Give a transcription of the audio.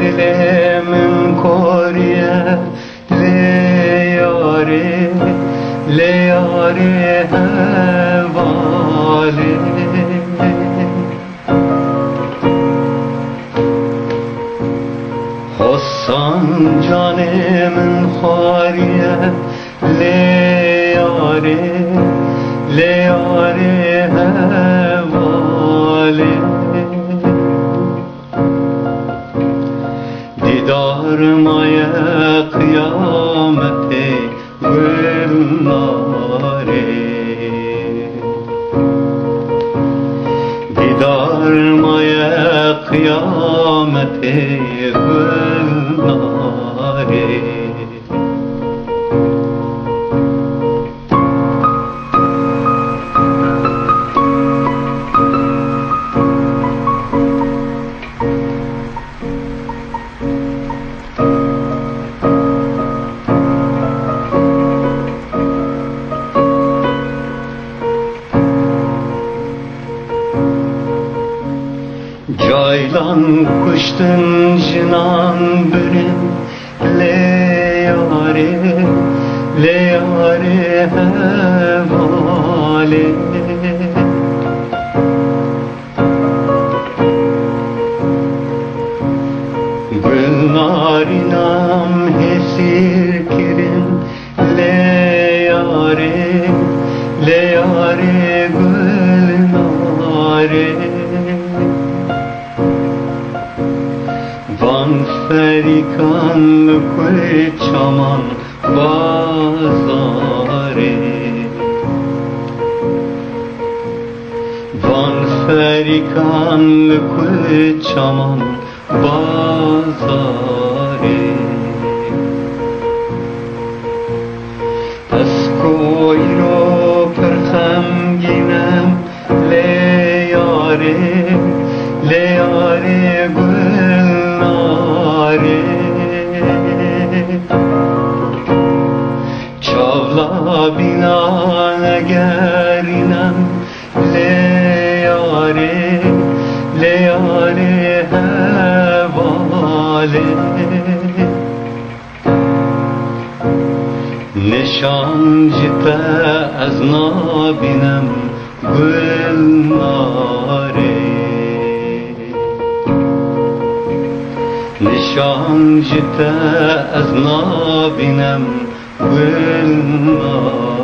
dilemin koriye le yare le yare hevale. Hosan canımın hariye le yare le yare hevale Didarmaya kıyamete gülnare Didarmaya kıyamete gülnare Caylan kuştun cinan benim. Le yare, le yare hevale Gülnarinam hesir kirin. Le yare, le yare gülnare Van ferikan kul çaman bazare Van ferikan kul çaman bazare Ez koyro perxem ginem le yare le yare gülnare Çavla binan gerinem le yare le yare hevale Neşancıta az nabinem gülnare Neşancıta az nabinem gülnare